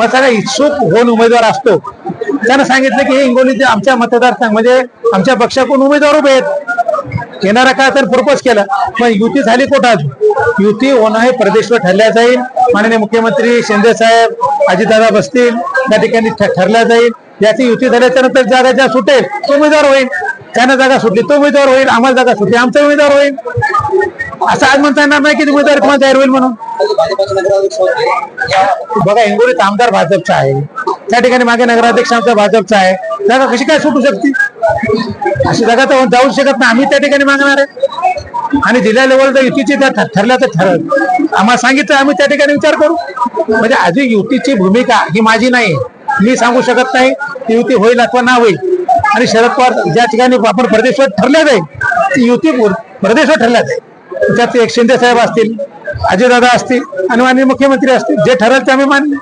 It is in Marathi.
मग सगळा इच्छुक होऊन उमेदवार असतो. त्यानं सांगितलं की हे हिंगोलीचे आमच्या मतदारसंघ म्हणजे आमच्या पक्षाकडून उमेदवार उभे आहेत. येणारा काय तर प्रपोज केला. मग युती झाली कुठं अजून? युती होणं हे प्रदेशवर ठरल्या जाईल. माननीय मुख्यमंत्री शिंदे साहेब अजितदादा बसतील. त्या ठिकाणी ठ- ठरल्या जाईल. याची युती झाल्याच्यानंतर जागा ज्या सुटेल तो उमेदवार होईल. त्यानं जागा सुटली तो उमेदवार होईल. आम्हाला जागा सुटली आमचा उमेदवार होईल. असं आज म्हणता येणार नाही की उमेदवार तुम्हाला तयार होईल म्हणून. बघा हिंगोलीत आमदार भाजपचा आहे. त्या ठिकाणी मागे नगराध्यक्ष आमचा भाजपचा आहे. जागा कशी काय सुटू शकते? अशी जागा तर जाऊ शकत नाही. आम्ही त्या ठिकाणी मागणार आहे. आणि जिल्हा लेवल जर युतीची जर ठरल्या तर ठरत आम्हाला सांगितलं आम्ही त्या ठिकाणी विचार करू. म्हणजे आधी युतीची भूमिका ही माझी नाही. मी सांगू शकत नाही ती युती होईल अथवा ना होईल. आणि शरद पवार ज्या ठिकाणी आपण प्रदेशवर ठरल्या जाईल ती युती प्रदेशवर ठरल्या जाईल. त्यात एक शिंदे साहेब असतील अजयदादा असतील आणि माननीय मुख्यमंत्री असतील जे ठरेल ते आम्ही मान्य